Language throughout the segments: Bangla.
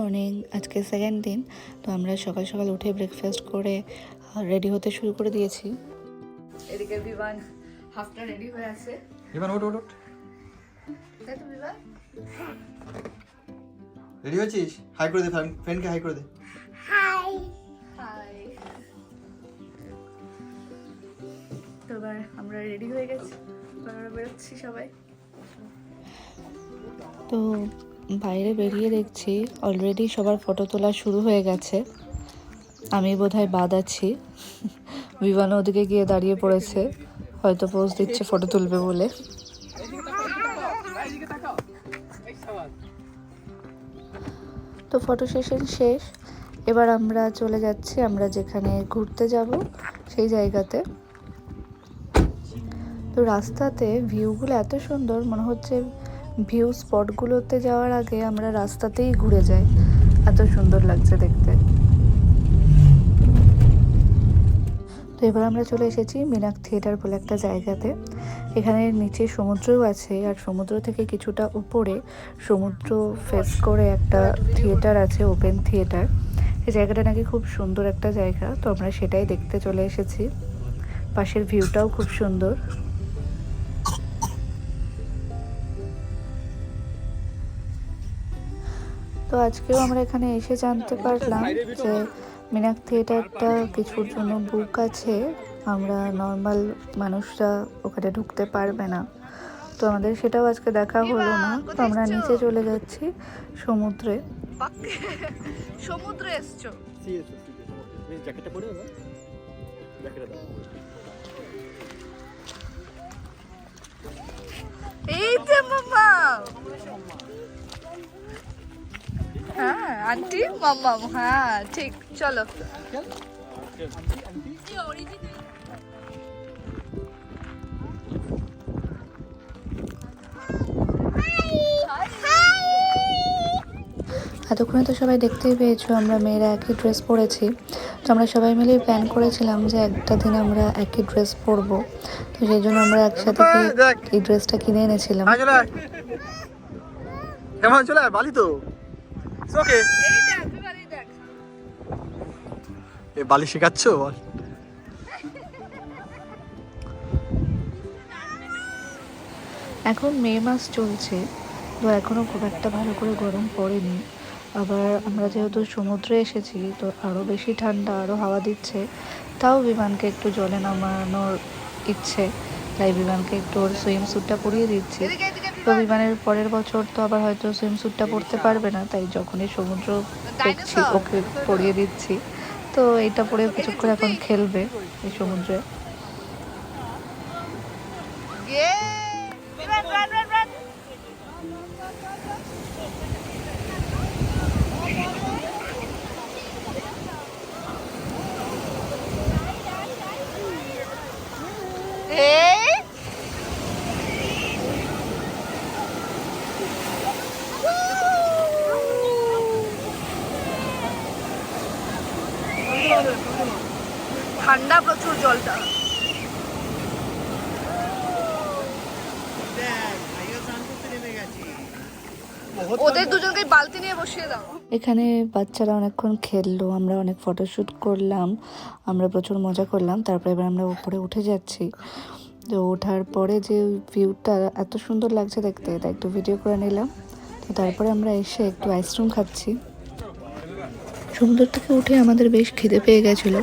মর্নিং আজকে সেকেন্ড দিন তো আমরা সকাল সকাল উঠে ব্রেকফাস্ট করে রেডি হতে শুরু করে দিয়েছি। এদিকে বিমান হাফটা রেডি হয়ে আছে। বিমান ওট ওট ওট তাই তো বিমান? রেডি হয়েছিস? হাই করে দে ফ্রেন্ডকে হাই করে দে। হাই তো এবার আমরা রেডি হয়ে গেছি। এবার বেরোচ্ছি সবাই। তো বাইরে বেরিয়ে দেখছি অলরেডি সবার ফটো তোলা শুরু হয়ে গেছে। আমি বোধহয় বাদ আছি। বিমান ওদিকে গিয়ে দাঁড়িয়ে পড়েছে। হয়তো পোজ দিচ্ছে ফটো তুলবে বলে। তো ফটো সেশন শেষ। এবার আমরা চলে যাচ্ছি, আমরা যেখানে ঘুরতে যাব সেই জায়গাতে। তো রাস্তাতে ভিউগুলো এত সুন্দর, মনে হচ্ছে ভিউ স্পটগুলোতে যাওয়ার আগে আমরা রাস্তাতেই ঘুরে যাই। এত সুন্দর লাগছে দেখতে। তো এবার আমরা চলে এসেছি মিনাক থিয়েটার বলে একটা জায়গাতে। এখানে নিচে সমুদ্রও আছে আর সমুদ্র থেকে কিছুটা উপরে সমুদ্র ফেস করে একটা থিয়েটার আছে ওপেন থিয়েটার। এই জায়গাটা নাকি খুব সুন্দর একটা জায়গা। তো আমরা সেটাই দেখতে চলে এসেছি। পাশের ভিউটাও খুব সুন্দর। তো আজকেও আমরা এখানে এসে জানতে পারলাম যে মিনাক থিয়েটারটা কিছুর জন্য বুক আছে। আমরা নর্মাল মানুষরা ওখানে ঢুকতে পারবে না। তো আমাদের সেটাও আজকে দেখা হলো না। তো আমরা নিচে চলে যাচ্ছি সমুদ্রে। সমুদ্রে এসছো? এই যে মামা! হ্যাঁ আন্টি? মাম্মা হ্যাঁ ঠিক চলো। এতক্ষণে তো সবাই দেখতেই পেয়েছ আমরা মেয়েরা একই ড্রেস পরেছি। তো আমরা সবাই মিলে প্ল্যান করেছিলাম যে একটা দিন আমরা একই ড্রেস পরবো। তো সেই জন্য আমরা একসাথে এই ড্রেসটা কিনে এনেছিলাম। কেমন চলে বালি তো। ওকে এ বালি শেখাচ্ছ? বল এখন মে মাস চলছে তো এখনও খুব একটা ভালো করে গরম পড়েনি। আবার আমরা যেহেতু সমুদ্রে এসেছি তো আরও বেশি ঠান্ডা আরও হাওয়া দিচ্ছে তাও বিমানকে একটু জলে নামানোর ইচ্ছে তাই বিমানকে একটু ওর সুইম স্যুটটা পরিয়ে দিচ্ছি। তো বিমানের পরের বছর তো আবার হয়তো সুইম স্যুটটা পরতে পারবে না তাই যখনই সমুদ্র দেখছি ওকে পরিয়ে দিচ্ছি। তো এটা পরে কিছুক্ষণ এখন খেলবে এই সমুদ্রে। ঠান্ডা প্রচুর জলটা। ওদের দুজনকে বালতি নিয়ে বসিয়ে দাও। এখানে বাচ্চারা অনেকক্ষণ খেললো, আমরা অনেক ফটোশ্যুট করলাম, আমরা প্রচুর মজা করলাম, তারপরে এবার আমরা উপরে উঠে যাচ্ছি। তো ওঠার পরে যে ভিউটা এত সুন্দর লাগছে দেখতে তাই একটু ভিডিও করে নিলাম। তো তারপরে আমরা এসে একটু আইসক্রিম খাচ্ছি। সমুদ্র থেকে উঠে আমাদের বেশ খিদে পেয়ে গেছিল।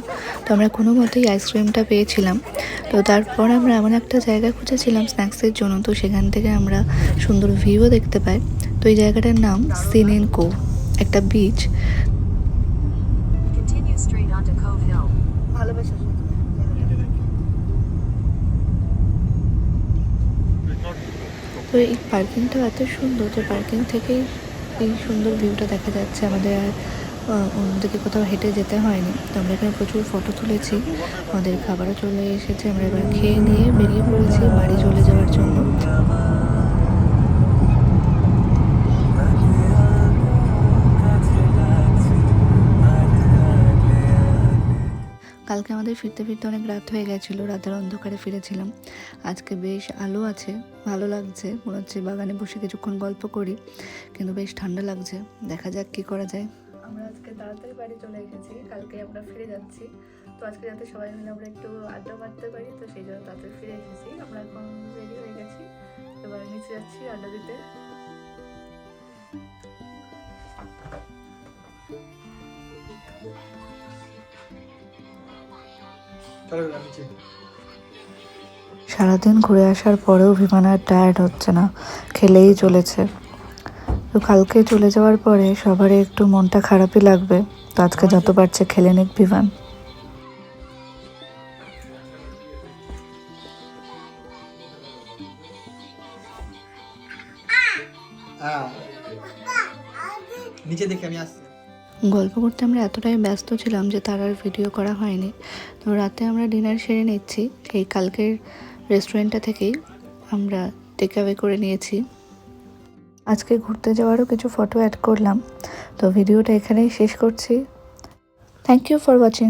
তো আমরা কোনো মতেই আইসক্রিমটা পেয়েছিলাম। তো তারপর আমরা এমন একটা জায়গা খুঁজেছিলাম স্ন্যাক্সের জন্য। তো সেখান থেকে আমরা সুন্দর ভিউও দেখতে পাই। তো এই জায়গাটার নাম সিনেন কো একটা বিচ Continue straight onto তো এই পার্কিংটা এত সুন্দর যে পার্কিং থেকেই এই সুন্দর ভিউটা দেখা যাচ্ছে আমাদের। অন্যদিকে কোথাও হেঁটে যেতে হয়নি। তো আমরা এখানে প্রচুর ফটো তুলেছি। আমাদের খাবারও চলে এসেছে। আমরা এবার খেয়ে নিয়ে বেরিয়ে পড়েছি বাড়ি চলে যাওয়ার জন্য। কালকে আমাদের ফিরতে ফিরতে অনেক রাত হয়ে গেছিল। রাতের অন্ধকারে ফিরেছিলাম। আজকে বেশ আলো আছে, ভালো লাগছে। মনে হচ্ছে বাগানে বসে কিছুক্ষণ গল্প করি, কিন্তু বেশ ঠান্ডা লাগছে। দেখা যাক কি করা যায়। আমরা আজকে তাড়াতাড়ি বাড়ি চলে এসেছি কালকে আমরা ফিরে যাচ্ছি। তো আজকে যাতে সবাই মিলে আমরা একটু আড্ডা মারতে পারি তো সেই জন্য তাড়াতাড়ি ফিরে এসেছি। আমরা এখন রেডি হয়ে গেছি এবার নিচে যাচ্ছি আড্ডা দিতে। সারাদিন ঘুরে আসার পরেও বিমান আর টায়ার্ড হচ্ছে না খেলেই চলেছে। তো কালকে চলে যাওয়ার পরে সবারই একটু মনটা খারাপই লাগবে। তো আজকে যত পারছে খেলে নিক বিমান নিচে দেখে আমি আসছি। গল্প করতে আমরা এতটাই ব্যস্ত ছিলাম যে তার আর ভিডিও করা হয়নি। তো রাতে আমরা ডিনার সেরে নিচ্ছি। এই কালকের রেস্টুরেন্টটা থেকেই আমরা টেক অ্যাওয়ে করে নিয়েছি। আজকে ঘুরতে যাওয়ারও কিছু ফটো অ্যাড করলাম। তো ভিডিওটা এখানেই শেষ করছি। Thank you for watching